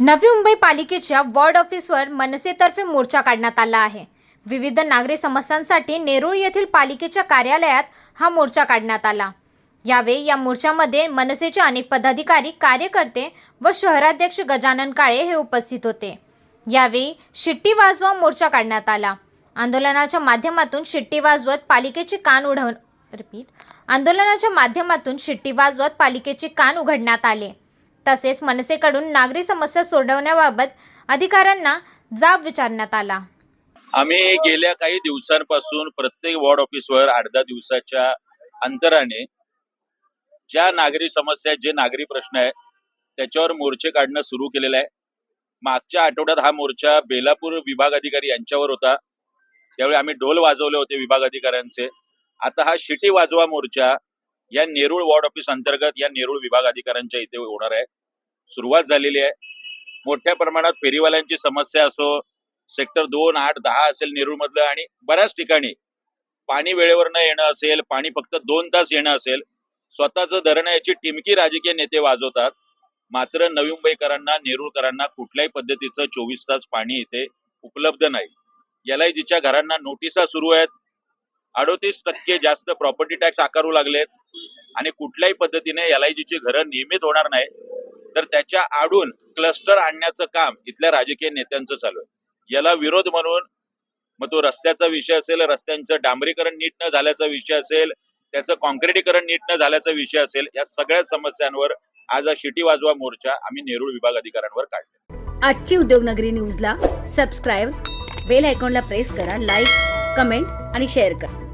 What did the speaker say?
नवी मुंबई पालिकेच्या वॉर्ड ऑफिसवर मनसेतर्फे मोर्चा काढण्यात आला आहे. विविध नागरी समस्यांसाठी नेरूळ येथील पालिकेच्या कार्यालयात हा मोर्चा काढण्यात आला. यावेळी या मोर्चामध्ये मनसेचे अनेक पदाधिकारी कार्यकर्ते व शहराध्यक्ष गजानन काळे हे उपस्थित होते. यावेळी शिट्टी वाजवा मोर्चा काढण्यात आला. आंदोलनाच्या माध्यमातून शिट्टी वाजवत पालिकेचे कान उडव रिपीट आंदोलनाच्या माध्यमातून शिट्टी वाजवत पालिकेचे कान उघडण्यात आले. तसेच मनसेकडून नागरी समस्या सोडवण्याबाबत अधिकाऱ्यांना जाब विचारण्यात आला. आम्ही गेल्या काही दिवसांपासून प्रत्येक वॉर्ड ऑफिसवर आठ दहा दिवसाच्या अंतराने ज्या नागरी समस्या जे नागरी प्रश्न आहे त्याच्यावर मोर्चे काढणं सुरू केलेलं आहे. मागच्या आठवड्यात हा मोर्चा बेलापूर विभाग अधिकारी यांच्यावर होता. त्यावेळी आम्ही ढोल वाजवले होते विभाग अधिकाऱ्यांचे. आता हा शिटी वाजवा मोर्चा या नेरूळ वॉर्ड ऑफिस अंतर्गत या नेरूळ विभाग अधिकाऱ्यांच्या इथे होणार आहे. सुरुवात झालेली आहे. मोठ्या प्रमाणात फेरीवाल्यांची समस्या असो सेक्टर दोन आठ दहा असेल नेरूळमधलं आणि बऱ्याच ठिकाणी पाणी वेळेवर न येणं असेल पाणी फक्त दोन तास येणं असेल स्वतःचं धरणं याची टिमकी राजकीय नेते वाजवतात. मात्र नवी मुंबईकरांना नेरूळकरांना कुठल्याही पद्धतीचं चोवीस तास पाणी इथे उपलब्ध नाही. यालाही जिच्या घरांना नोटिसा सुरू आहेत. अडोतीस टक्के जास्त प्रॉपर्टी टॅक्स आकारू लागलेत. आणि कुठल्याही पद्धतीने एलआयजीची घरं नियमित होणार नाही तर त्याच्या आडून क्लस्टर आणण्याचं काम इथल्या राजकीय नेत्यांचं चालू आहे. याला विरोध म्हणून मग तो रस्त्याचा विषय असेल रस्त्यांचं डांबरीकरण नीट न झाल्याचा विषय असेल त्याचं कॉन्क्रिटीकरण नीट न झाल्याचा विषय असेल या सगळ्या समस्यांवर आज हा शिटी वाजवा मोर्चा आम्ही नेरूळ विभाग अधिकाऱ्यांवर काढतो आजची उद्योगनगरी न्यूजला सबस्क्राईब बेल आयकॉनला प्रेस करा लाईक कमेंट आणि शेअर करा.